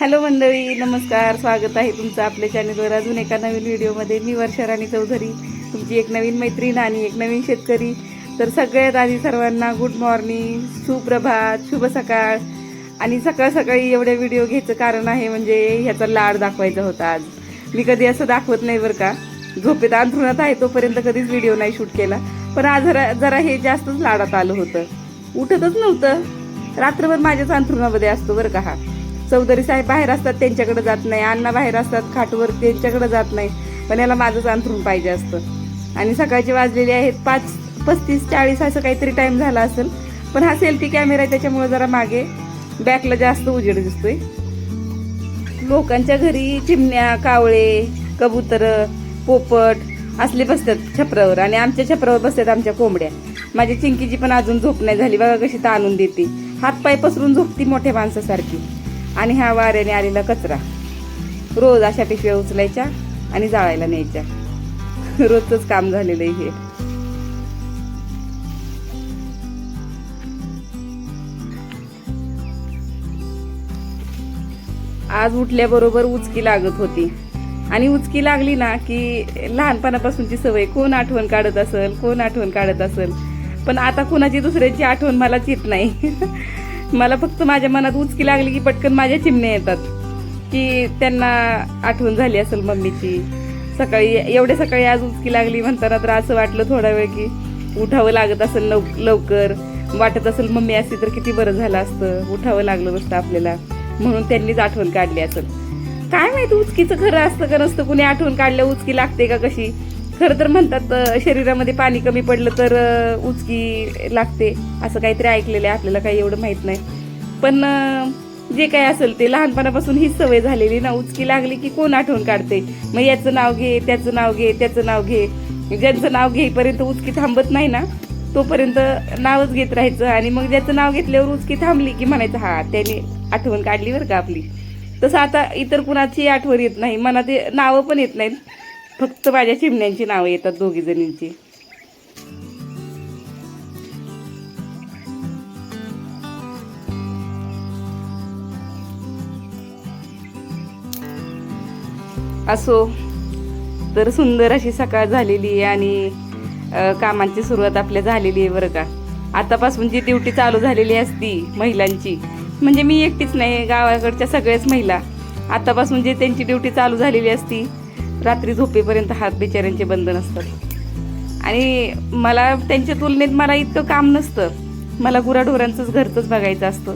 Hello मंडळी नमस्कार. स्वागत आहे तुमचं आपल्या चॅनलवर. अजून एका नवीन व्हिडिओमध्ये. मी वर्षा राणी चौधरी तुमची एक नवीन मैत्रीण आणि एक नवीन शेतकरी. तर सगळ्यात आधी सर्वांना गुड मॉर्निंग सुप्रभात शुभ सकाळ. आणि सकाळ सकाळी एवढे व्हिडिओ घ्यायचं कारण आहे म्हणजे ह्याचा लाड दाखवायचा होता आज. मी कधी असं दाखवत नाही बरं का. झोपेत अंथरुणात आहे तोपर्यंत कधीच व्हिडिओ नाही शूट केला. पण आज जरा जरा हे जास्तच लाडात आलं होतं. उठतच नव्हतं. रात्रभर माझ्याच अंथरुणामध्ये असतो बरं का हा. चौधरी साहेब बाहेर असतात त्यांच्याकडे जात नाही. अण्णा बाहेर असतात खाटवर त्यांच्याकडे जात नाही. पण याला माझंच अंथरून पाहिजे असतं. आणि सकाळचे वाजलेले आहेत पाच पस्तीस चाळीस असं काहीतरी टाईम झाला असेल. पण हा सेल्फी कॅमेरा आहे त्याच्यामुळे जरा मागे बॅकला जास्त उजेड दिसतोय. लोकांच्या घरी चिमण्या कावळे कबूतर पोपट असले बसतात छपरावर. आणि आमच्या छपरावर बसतात आमच्या कोंबड्या. माझ्या चिंकीची पण अजून झोप नाही झाली. बघा कशी ताणून देते. हातपाय पसरून झोपती मोठ्या माणसासारखी. आणि ह्या वाऱ्याने आलेला कचरा. रोज अशा पिशव्या उचलायच्या आणि जाळायला न्यायच्या. रोजच काम झालेलं आहे हे. आज उठल्याबरोबर उचकी लागत होती. आणि उचकी लागली ना की लहानपणापासूनची सवय कोण आठवण काढत असेल कोण आठवण काढत असेल. पण आता कुणाची दुसऱ्याची आठवण मलाच येत नाही. मला फक्त माझ्या मनात उचकी लागली की पटकन माझ्या चिमण्या येतात. की त्यांना आठवण झाली असेल मम्मीची. सकाळी एवढ्या सकाळी आज उचकी लागली म्हणताना तर असं वाटलं थोडा वेळ की उठावं लागत असेल लव लवकर. वाटत असेल मम्मी असती तर किती बरं झालं असतं. उठावं लागलं नसतं आपल्याला. म्हणून त्यांनीच आठवण काढली असेल. काय माहिती उचकीचं खरं असतं का नसतं? कुणी आठवण काढल्या उचकी लागते का कशी? खरं तर म्हणतात शरीरामध्ये पाणी कमी पडलं तर उचकी लागते असं काहीतरी ऐकलेलं आहे आपल्याला काही एवढं माहीत नाही. पण जे काही असेल ते लहानपणापासून ही सवय झालेली ना उचकी लागली की कोण आठवण काढते? मग याचं नाव घे त्याचं नाव घे त्याचं नाव घे. ज्यांचं नाव घेईपर्यंत उचकी थांबत नाही ना तोपर्यंत नावच घेत राहायचं आणि मग ज्याचं नाव घेतल्यावर उचकी थांबली की म्हणायचं हा त्याने आठवण काढली बरं का आपली. तसं आता इतर कुणाची आठवण येत नाही मनात ते नावं पण येत नाहीत. फक्त माझ्या चिमण्यांची नावं येतात दोघी जणींची. असो तर सुंदर अशी सकाळ झालेली आहे आणि कामांची सुरुवात आपल्या झालेली आहे बरं का. आतापासून जी ड्युटी चालू झालेली असती महिलांची म्हणजे मी एकटीच नाही गावाकडच्या सगळ्याच महिला. आतापासून जे त्यांची ड्युटी चालू झालेली असती रात्री झोपेपर्यंत हात बिचाऱ्यांचे बंद नसतात. आणि मला त्यांच्या तुलनेत मला इतकं काम नसतं. मला गुराढोरांचंच घरचंच बघायचं असतं.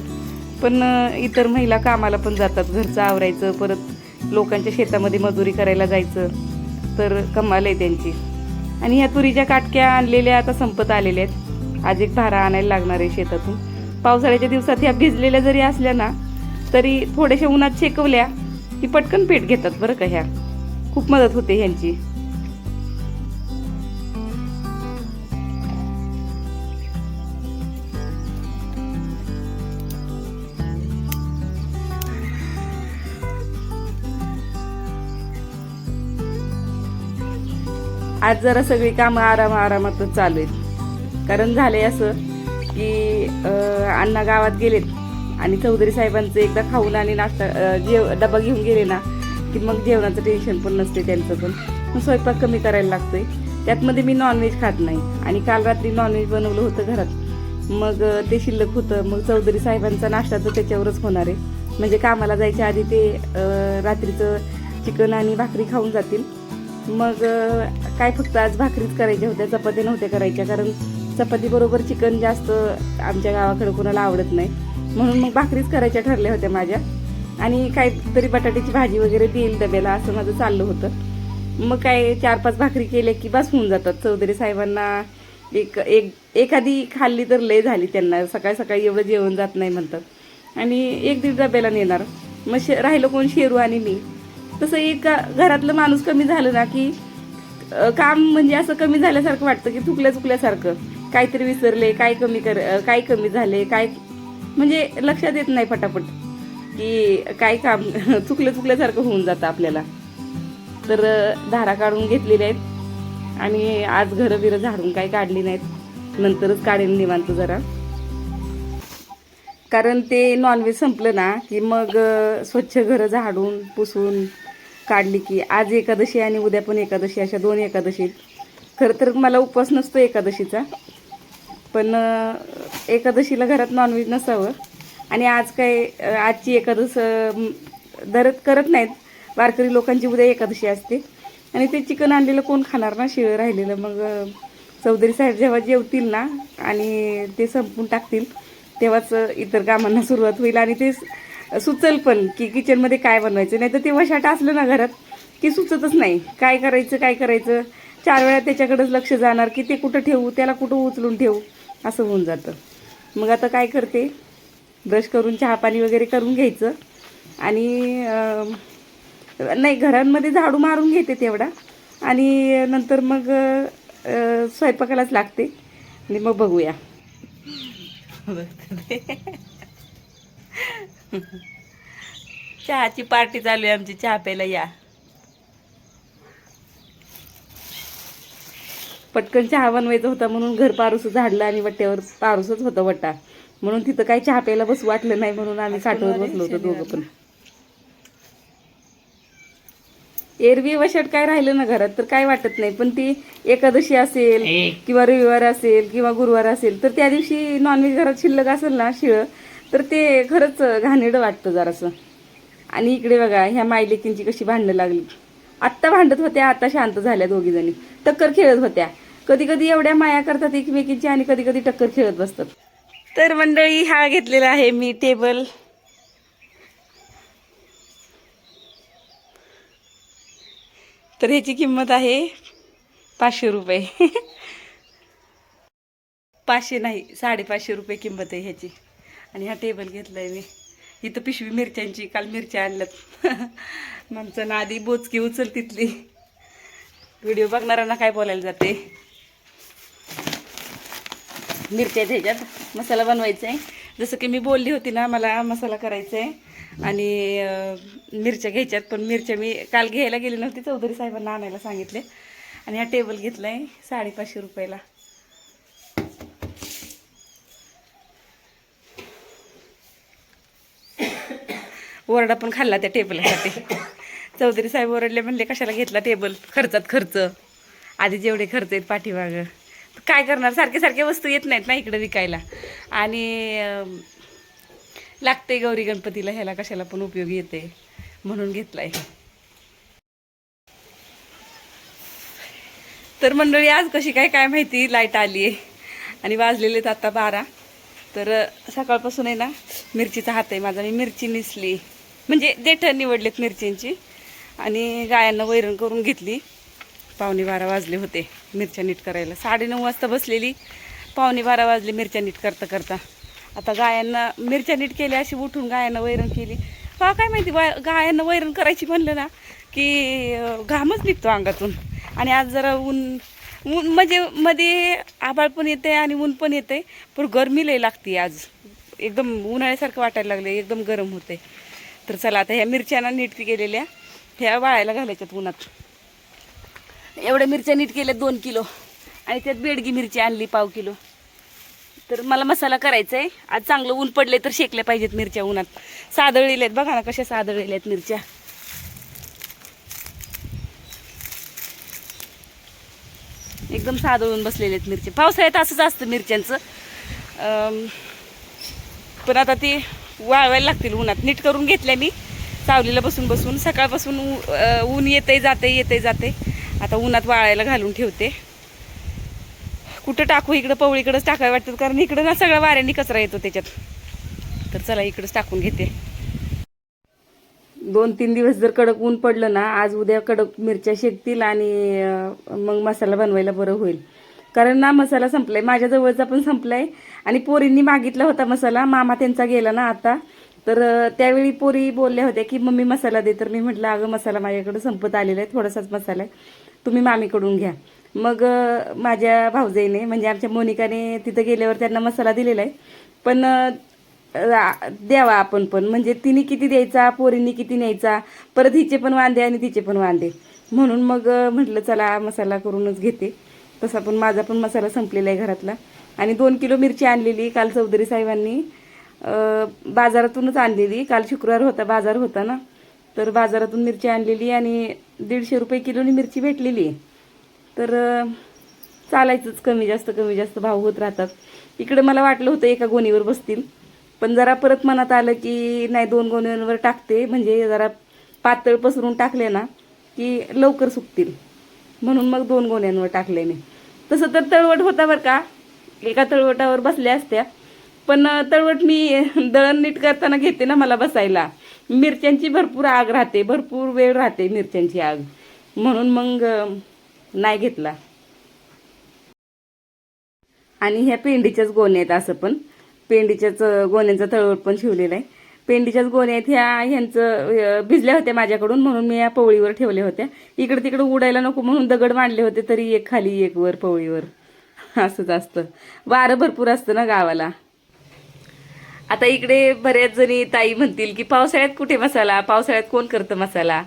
पण इतर महिला कामाला पण जातात. घरचं आवरायचं परत लोकांच्या शेतामध्ये मजुरी करायला जायचं. तर कमाल आहे त्यांची. आणि ह्या तुरीच्या काटक्या आणलेल्या आता संपत आलेल्या आहेत. आज एक भारा आणायला लागणार आहे शेतातून. पावसाळ्याच्या दिवसात ह्या भिजलेल्या जरी असल्या ना तरी थोड्याशा उन्हात शेकवल्या की पटकन पेट घेतात बरं का ह्या. खूप मदत होते ह्यांची. आज जरा सगळी कामं आराम आरामातच चालू आहेत. कारण झाले असं की अण्णा गावात गेलेत आणि चौधरी साहेबांचं एकदा खाऊन आणि नाश्ता जेव डबा घेऊन गेले ना की मग जेवणाचं टेन्शन पण नसते त्यांचं पण. मग स्वयंपाक कमी करायला लागतोय. त्यातमध्ये मी नॉनव्हेज खात नाही. आणि काल रात्री नॉनव्हेज बनवलं होतं घरात. मग ते शिल्लक होतं. मग चौधरी साहेबांचा नाश्ता तर त्याच्यावरच होणार आहे. म्हणजे कामाला जायच्या आधी ते रात्रीचं चिकन आणि भाकरी खाऊन जातील. मग काय फक्त आज भाकरीच करायच्या होत्या चपाती नव्हत्या करायच्या. कारण चपातीबरोबर चिकन जास्त आमच्या गावाकडे कोणाला आवडत नाही. म्हणून मग भाकरीच करायच्या ठरल्या होत्या माझ्या. आणि काहीतरी बटाट्याची भाजी वगैरे देईल डब्याला असं माझं चाललं होतं. मग काय चार पाच भाकरी केल्या की बस होऊन जातात. चौधरी साहेबांना एक एक एखादी खाल्ली तर लय झाली त्यांना. सकाळी सकाळी एवढं जेवण जात नाही म्हणतात. आणि एक दीड डब्याला नेणार. मग शे राहिलं कोण? शेरू आणि मी. तसं एक घरातलं माणूस कमी झालं ना की काम म्हणजे असं कमी झाल्यासारखं वाटतं की चुकल्या चुकल्यासारखं काहीतरी विसरले काय कमी कर काय कमी झाले काय म्हणजे लक्षात येत नाही पटापट. की काय काम चुकलं चुकल्यासारखं होऊन जातं आपल्याला. तर धारा काढून घेतलेल्या आहेत. आणि आज घरं बिरं झाडून काही काढली नाहीत. नंतरच काढेल निवांत जरा. कारण ते नॉनव्हेज संपलं ना की मग स्वच्छ घरं झाडून पुसून काढली की आज एकादशी आणि उद्या पण एकादशी अशा दोन एकादशी खरं तर मला उपवास नसतो एकादशीचा. पण एकादशीला घरात नॉनव्हेज नसावं. आणि आज काय आजची एकादश धरत करत नाहीत. वारकरी लोकांची उद्या एकादशी असते. आणि ते चिकन आणलेलं कोण खाणार ना? शिळं राहिलेलं. मग चौधरी साहेब जेव्हा जेवतील ना आणि ते संपून टाकतील तेव्हाच इतर कामांना सुरुवात होईल. आणि ते सुचल पण की किचनमध्ये काय बनवायचं. नाही तर ते वशाट असलं ना घरात की सुचतच नाही. काय करायचं काय करायचं? चार वेळा त्याच्याकडंच लक्ष जाणार की ते कुठं ठेवू त्याला कुठं उचलून ठेवू? असं होऊन जातं. मग आता काय करते? ब्रश करून चहा पाणी वगैरे करून घ्यायचं. आणि नाही घरांमध्ये झाडू मारून घेते तेवढा. आणि नंतर मग स्वयंपाकालाच लागते. आणि मग बघूया. चहाची पार्टी चालू आहे आमची. चहा प्यायला या. पटकन चहा बनवायचा होता म्हणून घर पारूस झाडलं आणि वट्ट्यावर पारूसच होता वट्टा म्हणून तिथं काही चहा प्यायला बसू वाटलं नाही म्हणून आम्ही साठवत बसलो होतो दोघं पण. एरवी वशाट काय राहिलं ना घरात तर काय वाटत नाही. पण ती एकादशी असेल किंवा रविवार असेल किंवा गुरुवार असेल तर त्या दिवशी नॉनव्हेज घरात शिल्लक असेल ना शिळं तर ते खरंच घाणेरडं वाटतं जरासं. आणि इकडे बघा ह्या मायलेकींची कशी भांडणं लागली. आत्ता भांडत होत्या आता शांत झाल्या दोघी जणी. टक्कर खेळत होत्या. कधी कधी एवढ्या माया करतात एकमेकींची आणि कधी कधी टक्कर खेळत बसतात. तर मंडळी हा घेतलेला आहे मी टेबल तर ह्याची किंमत आहे पाचशे रुपये. पाचशे नाही साडेपाचशे रुपये किंमत आहे ह्याची. आणि हा टेबल घेतलाय मी. इथं पिशवी मिरच्यांची काल मिरच्या आणल्यात. आमचं नादी बोचकी उचल तिथली व्हिडिओ बघणाऱ्यांना काय बोलायला जाते? मिरच्या आहेत ह्याच्यात मसाला बनवायचा आहे जसं की मी बोलली होती ना मला मसाला करायचा आहे आणि मिरच्या घ्यायच्यात पण मिरच्या मी काल घ्यायला गेली नव्हती चौधरी साहेबांना आणायला सांगितले. आणि हा टेबल घेतला आहे साडेपाचशे रुपयाला. ओरडा पण खाल्ला त्या टेबलसाठी चौधरी साहेब ओरडले म्हणले कशाला घेतला टेबल खर्चात खर्च. आधी जेवढे खर्च आहेत पाठीमागं. काय करणार? सारखे सारखे वस्तू येत नाहीत ना इकडे विकायला. आणि लागते गौरी गणपतीला ह्याला कशाला पण उपयोगी येते म्हणून घेतलाय. तर मंडळी आज कशी काय काय माहिती? लाइट आली आहे आणि वाजलेलेत आता बारा. तर सकाळपासून आहे ना मिरचीचा हात आहे माझा. मी मिरची निसली. म्हणजे देठं निवडलेत मिरचींची. आणि गायांना वैरण करून घेतली. पावणे बारा वाजले होते मिरच्या नीट करायला. साडेनऊ वाजता बसलेली पावणे बारा वाजले मिरच्या नीट करता करता. आता गायांना मिरच्या नीट केल्या अशी उठून गायांना वैरण केली. हा काय माहिती वा गायांना वैरण करायची म्हणलं ना की घामच निघतो अंगातून. आणि आज जरा ऊन ऊन म्हणजे मध्ये आभाळ पण येते आणि ऊन पण येते पण गरमी लई लागते आज. एकदम उन्हाळ्यासारखं वाटायला लागले एकदम गरम होते तर चला आता ह्या मिरच्यांना नीट केलेल्या ह्या वाळायला घालायच्यात उन्हात. एवढ्या मिरच्या नीट केल्या दोन किलो. आणि त्यात बेडगी मिरची आणली पाव किलो. तर मला मसाला करायचा आहे आज चांगलं ऊन पडले तर शेकल्या पाहिजेत मिरच्या उन्हात. सादळलेल्या आहेत बघा ना कशा सादळलेल्या आहेत मिरच्या. एकदम सादळून बसलेले आहेत मिरच्या पावसाळ्यात असंच असतं मिरच्यांचं. पण आता ती वाळवायला लागतील उन्हात. नीट करून घेतल्या मी. सावलीला बसून बसून. सकाळपासून ऊ- ऊन येते जाते येते जाते आता उन्हात वाळायला घालून ठेवते. कुठं टाकू इकडं पवळीकडंच टाकायला वाटतं कारण इकडं ना सगळ्या वाऱ्यांनी कचरा येतो त्याच्यात. तर चला इकडंच टाकून घेते. दोन तीन दिवस जर कडक ऊन पडलं ना आज उद्या कडक मिरच्या शेकतील आणि मग मसाला बनवायला बरं होईल. कारण ना मसाला संपलाय. माझ्या जवळचा पण संपलाय. आणि पोरींनी मागितला होता मसाला. मामा त्यांचा गेला ना आता. तर त्यावेळी पोरी बोलल्या होत्या की मम्मी मसाला दे. तर मी म्हटलं अगं मसाला माझ्याकडे संपत आलेला आहे. थोडासाच मसाला आहे. तुम्ही मामीकडून घ्या. मग माझ्या भाऊजाईने म्हणजे आमच्या मोनिकाने तिथं गेल्यावर त्यांना मसाला दिलेला आहे. पण द्यावा आपण पण. म्हणजे तिने किती द्यायचा पोरींनी किती न्यायचा परत हिचे पण वांदे आणि तिचे पण वांदे. म्हणून मग म्हटलं चला मसाला करूनच घेते. तसा पण माझा पण मसाला संपलेला आहे घरातला. आणि दोन किलो मिरची आणलेली काल चौधरी साहेबांनी. बाजारातूनच आणलेली. काल शुक्रवार होता बाजार होता ना. तर बाजारातून मिरची आणलेली आणि दीडशे रुपये किलोनी मिरची भेटलेली. तर चालायचंच कमी जास्त कमी जास्त भाव होत राहतात. इकडं मला वाटलं होतं एका गोणीवर बसतील. पण जरा परत मनात आलं की नाही दोन गोणीवर टाकते. म्हणजे जरा पातळ पसरून टाकले ना की लवकर सुकतील. म्हणून मग दोन गोण्यांवर टाकले मी. तसं तर तळवट होता बरं का. एका तळवटावर बसल्या असत्या. पण तळवट मी दळण नीट करताना घेते ना मला बसायला. मिरच्यांची भरपूर आग राहते भरपूर वेळ राहते मिरच्यांची आग. म्हणून मग नाही घेतला. आणि ह्या पेंडीच्याच गोण्या आहेत असं पण. पेंडीच्याच गोण्यांचा तळवट पण शिवलेला आहे. पेंडीच्याच गोण्या आहेत ह्या ह्यांचं भिजल्या होत्या माझ्याकडून म्हणून मी या पवळीवर ठेवल्या होत्या. इकडे तिकडे उडायला नको म्हणून दगड मांडले होते तरी एक खाली एक वर पवळीवर. असंच असतं. वारं भरपूर असतं ना गावाला. आता इकडे बऱ्याच जणी ताई म्हणतील की पावसाळ्यात कुठे मसाला? पावसाळ्यात कोण करतं मसाला?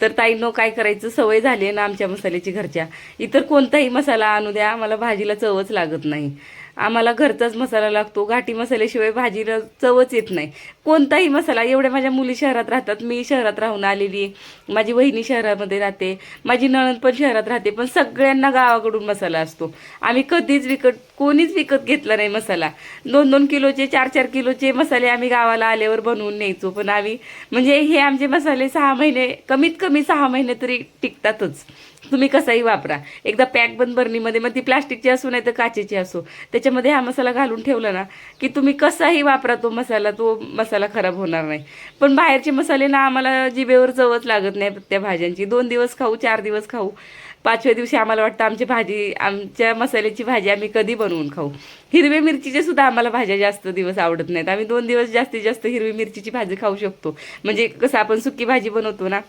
तर ताईंनो काय करायचं सवय झाली ना आमच्या मसाल्याची घरच्या. इतर कोणताही मसाला आणू द्या आम्हाला भाजीला चवच लागत नाही. आम्हाला घरचाच मसाला लागतो. घाटी मसाल्याशिवाय भाजीला चवच येत नाही. कोणताही मसाला एवढ्या माझ्या मुली शहरात राहतात. मी शहरात राहून आलेली आहे. माझी वहिनी शहरामध्ये राहते. माझी नणंद पण शहरात राहते. पण सगळ्यांना गावाकडून मसाला असतो. आम्ही कधीच विकत कोणीच विकत घेतला नाही मसाला. दोन दोन किलोचे चार चार किलोचे मसाले आम्ही गावाला आल्यावर बनवून न्यायचो. पण आम्ही म्हणजे हे आमचे मसाले सहा महिने कमीत कमी सहा महिने तरी टिकतातच. तुम्ही कसाही वापरा. एकदा पॅक बंद बरणीमध्ये मग ती प्लास्टिकची असो नाही तर काचेची असो. त्याच्यामध्ये हा मसाला घालून ठेवला ना की तुम्ही कसाही वापरा तो मसाला तो मसाला खराब होणार नाही. पण बाहेरचे मसाले ना आम्हाला जिभेवर चवच लागत नाही त्या भाज्यांची. दोन दिवस खाऊ चार दिवस खाऊ. पाचव्या दिवशी आम्हाला वाटतं आमची भाजी आमच्या मसाल्याची भाजी आम्ही कधी बनवून खाऊ. हिरव्या मिरचीचे सुद्धा आम्हाला भाज्या जास्त दिवस आवडत नाहीत. आम्ही दोन दिवस जास्तीत जास्त हिरवी मिरचीची भाजी खाऊ शकतो. म्हणजे कसं आपण सुकी भाजी बनवतो ना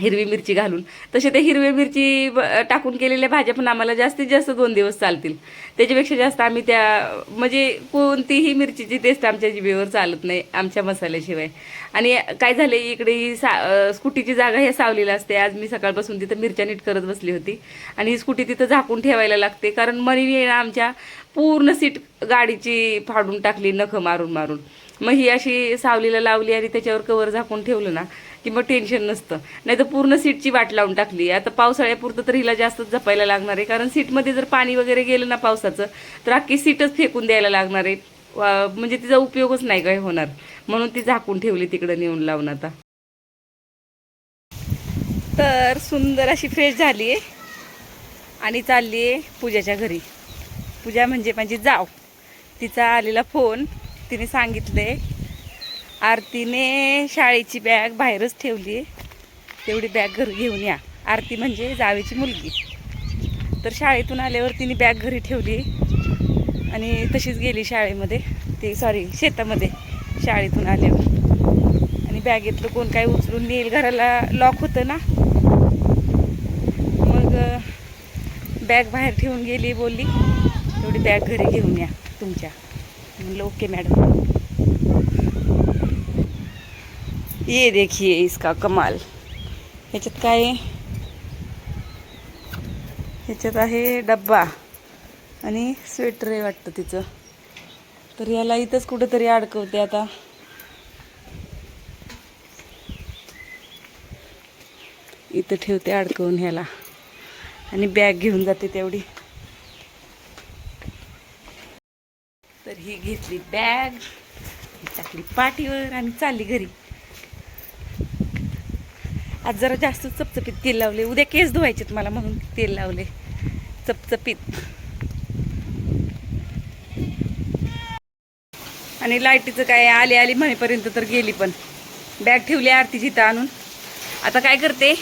हिरवी मिरची घालून. तसे ते हिरवी मिरची ब- टाकून केलेल्या भाज्या पण आम्हाला जास्तीत जास्त दोन दिवस चालतील. त्याच्यापेक्षा जास्त आम्ही त्या म्हणजे कोणतीही मिरचीची टेस्ट आमच्या जिभेवर चालत नाही आमच्या मसाल्याशिवाय. आणि काय झाले इकडे ही सा स्कूटीची जागा ह्या सावलेला असते. आज मी सकाळपासून तिथं मिरच्या नीट करत बसली होती. आणि ही स्कूटी तिथं झाकून ठेवायला लागते कारण मनी ना आमच्या पूर्ण सीट गाडीची फाडून टाकली नखं मारून मारून. मग ही अशी सावलीला लावली आणि त्याच्यावर कवर झाकून ठेवलं ना की मग टेन्शन नसतं. नाही तर पूर्ण सीटची वाट लावून टाकली. आता पावसाळ्यापुरतं तर हिला जास्तच जपायला लागणार आहे. कारण सीटमध्ये जर पाणी वगैरे गेलं ना पावसाचं तर अख्खी सीटच फेकून द्यायला लागणार आहे. म्हणजे तिचा उपयोगच नाही काय होणार. म्हणून ती झाकून ठेवली तिकडं नेऊन लावून आता. तर सुंदर अशी फ्रेश झाली आहे. आणि चालली आहे पूजाच्या घरी. पूजा म्हणजे माझी जाव. तिचा आलेला फोन तिने सांगितले आरतीने शाळेची बॅग बाहेरच ठेवली आहे तेवढी बॅग घरी घेऊन या. आरती म्हणजे जावेची मुलगी. तर शाळेतून आल्यावर तिने बॅग घरी ठेवली. आणि तशीच गेली शाळेमध्ये. ते सॉरी शेतामध्ये शाळेतून आल्यावर. आणि बॅगेतलं कोण काय उचलून नेईल घराला लॉक होतं ना? मग बॅग बाहेर ठेवून गेली बोलली एवढी बॅग घरी घेऊन या तुमच्या. म्हणलं ओके मॅडम. ये देखिए इसका कमाल. ह्याच्यात काय आहे? ह्याच्यात आहे डब्बा आणि स्वेटर आहे वाटतं तिचं. तर याला इथंच कुठंतरी अडकवते आता. इथं ठेवते अडकवून ह्याला. आणि बॅग घेऊन जाते तेवढी. तर ही घेतली बॅग टाकली पाठीवर आणि चालली घरी. आज जरा जास्त चपचपीत तेल लावले. उद्या केस धुवायचेत मला म्हणून तेल लावले. चपचपीत. आणि लाईटीचं काय आली आली म्हणेपर्यंत तर गेली पण. बॅग ठेवली आरतीची इथं आणून. आता काय करते?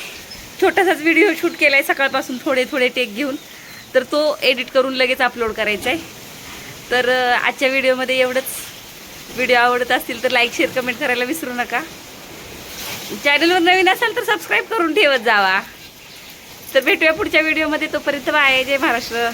छोटासाच व्हिडिओ शूट केला आहे सकाळपासून थोडे थोडे टेक घेऊन. तर तो एडिट करून लगेच अपलोड करायचा आहे तर आजच्या व्हिडिओमध्ये एवढंच. व्हिडिओ आवडत असतील तर लाईक शेअर कमेंट करायला विसरू नका. चॅनलवर नवीन असाल तर सबस्क्राईब करून ठेवत जावा. तर भेटूया पुढच्या व्हिडिओमध्ये तोपर्यंत बाय. जय महाराष्ट्र.